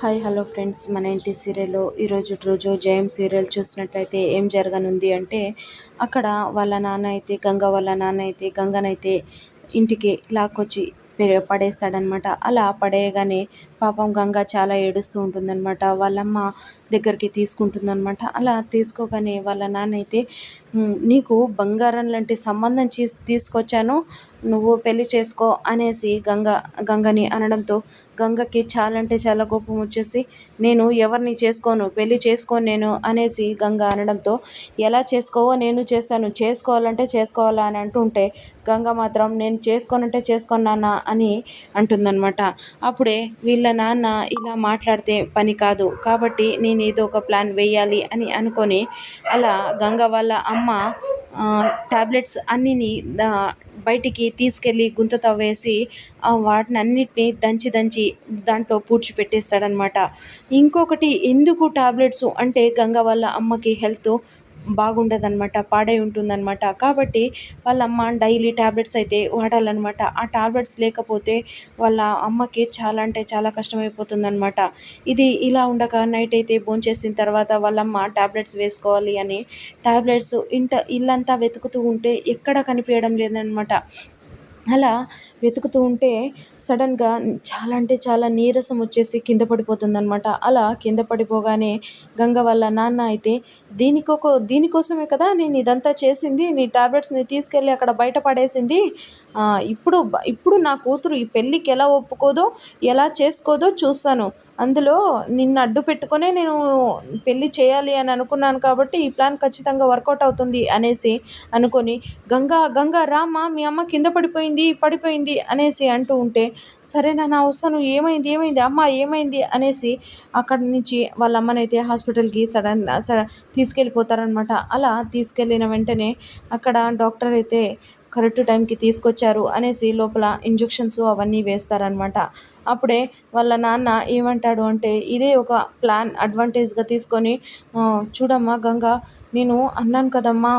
Hi hello friends. మన ఇంటి సీరియల్లో ఈరోజు రోజు జయం సీరియల్ చూసినట్లయితే ఏం జరగనుంది అంటే అక్కడ వాళ్ళ నాన్న అయితే గంగ వాళ్ళ నాన్న అయితే గంగనైతే ఇంటికి లాక్కొచ్చి పడేస్తాడనమాట అలా పడేయగానే పాపం గంగ చాలా ఏడుస్తూ ఉంటుందన్నమాట. వాళ్ళమ్మ దగ్గరికి తీసుకుంటుందన్నమాట. అలా తీసుకోగానే వాళ్ళ నాన్న అయితే నీకు బంగారం లాంటి సంబంధం తీసుకొచ్చాను. నువ్వు పెళ్ళి చేసుకో అనేసి గంగ గంగని అనడంతో గంగకి చాలా అంటే చాలా కోపం వచ్చేసి నేను ఎవరిని చేసుకోను? పెళ్ళి చేసుకోను నేను? అనేసి గంగ అనడంతో ఎలా చేసుకోవో నేను చేశాను. చేసుకోవాలంటే చేసుకోవాలా? అని అంటుంటే గంగ మాత్రం నేను చేసుకోనంటే చేసుకున్నానా అని అంటుందన్నమాట. అప్పుడే వీళ్ళ నాన్న ఇలా మాట్లాడితే పని కాదు. కాబట్టి నేను ఏదో ఒక ప్లాన్ వేయాలి అని అనుకొని అలా గంగ వాళ్ళ అమ్మ ట్యాబ్లెట్స్ అన్నిని బయటికి తీసుకెళ్ళి గుంత తవ్వేసి వాటిని అన్నిటిని దంచి దంచి దాంట్లో పూడ్చిపెట్టేస్తాడనమాట ఇంకొకటి ఎందుకు టాబ్లెట్స్ అంటే గంగ వాళ్ళ అమ్మకి హెల్త్ బాగుండదనమాట పాడై ఉంటుందన్నమాట. కాబట్టి వాళ్ళ అమ్మ డైలీ ట్యాబ్లెట్స్ అయితే వాడాలన్నమాట. ఆ టాబ్లెట్స్ లేకపోతే వాళ్ళ అమ్మకి చాలా అంటే చాలా కష్టమైపోతుందన్నమాట. ఇది ఇలా ఉండగా నైట్ అయితే భోంచేసిన తర్వాత వాళ్ళమ్మ టాబ్లెట్స్ వేసుకోవాలి అని ట్యాబ్లెట్స్ ఇంట ఇల్లంతా వెతుకుతూ ఉంటే ఎక్కడ కనిపించడం లేదనమాట అలా వెతుకుతూ ఉంటే సడన్గా చాలా అంటే చాలా నీరసం వచ్చేసి కింద పడిపోతుందనమాట అలా కింద పడిపోగానే గంగ వాళ్ళ నాన్న అయితే దీనికొక దీనికోసమే కదా నేను ఇదంతా చేసింది నీ టాబ్లెట్స్ని తీసుకెళ్ళి అక్కడ బయట పడేసింది ఇప్పుడు ఇప్పుడు నా కూతురు ఈ పెళ్ళికి ఎలా ఒప్పుకోదో ఎలా చేసుకోదో చూస్తాను. అందులో నిన్ను అడ్డు పెట్టుకునే నేను పెళ్ళి చేయాలి అని అనుకున్నాను కాబట్టి ఈ ప్లాన్ ఖచ్చితంగా వర్కౌట్ అవుతుంది అనేసి అనుకొని గంగా గంగా రామ్మ మీ అమ్మ కింద పడిపోయింది పడిపోయింది అనేసి అంటూ ఉంటే సరే నా వస్తాను ఏమైంది ఏమైంది అమ్మ ఏమైంది అనేసి అక్కడి నుంచి వాళ్ళ అమ్మనైతే హాస్పిటల్కి సడన్ తీసుకెళ్ళిపోతారనమాట అలా తీసుకెళ్ళిన వెంటనే అక్కడ డాక్టర్ అయితే కరెక్ట్ టైంకి తీసుకొచ్చారు అనేసి లోపల ఇంజక్షన్స్ అవన్నీ వేస్తారనమాట అప్పుడే వాళ్ళ నాన్న ఏమంటాడు అంటే ఇదే ఒక ప్లాన్ అడ్వాంటేజ్గా తీసుకొని చూడమ్మా గంగ నేను అన్నాను కదమ్మా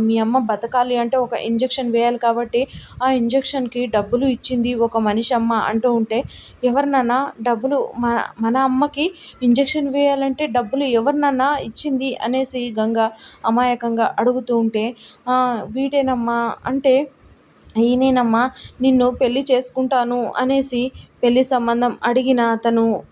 మీ అమ్మ బతకాలి అంటే ఒక ఇంజెక్షన్ వేయాలి కాబట్టి ఆ ఇంజెక్షన్కి డబ్బులు ఇచ్చింది ఒక మనిషి అమ్మ అంటూ ఉంటే ఎవరినన్నా డబ్బులు మన మన అమ్మకి ఇంజెక్షన్ వేయాలంటే డబ్బులు ఎవరినన్నా ఇచ్చింది? అనేసి గంగ అమాయకంగా అడుగుతూ ఉంటే వీటేనమ్మా అంటే ఈయనేనమ్మా నిన్ను పెళ్ళి చేసుకుంటాను అనేసి పెళ్ళి సంబంధం అడిగిన అతను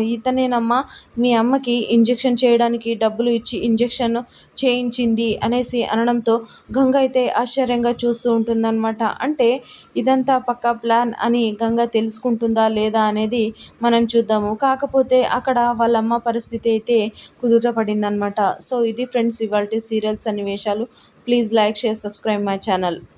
ఇతనేనమ్మా మీ అమ్మకి ఇంజెక్షన్ చేయడానికి డబ్బులు ఇచ్చి ఇంజెక్షన్ చేయించింది అనేసి అనడంతో గంగ అయితే ఆశ్చర్యంగా చూస్తూ ఉంటుందన్నమాట. అంటే ఇదంతా పక్కా ప్లాన్ అని గంగ తెలుసుకుంటుందా లేదా అనేది మనం చూద్దాము. కాకపోతే అక్కడ వాళ్ళ అమ్మ పరిస్థితి అయితే కుదుట పడిందనమాట సో ఇది ఫ్రెండ్స్ ఇవాళ సీరియల్స్ సన్నివేశాలు. Please like share subscribe my channel.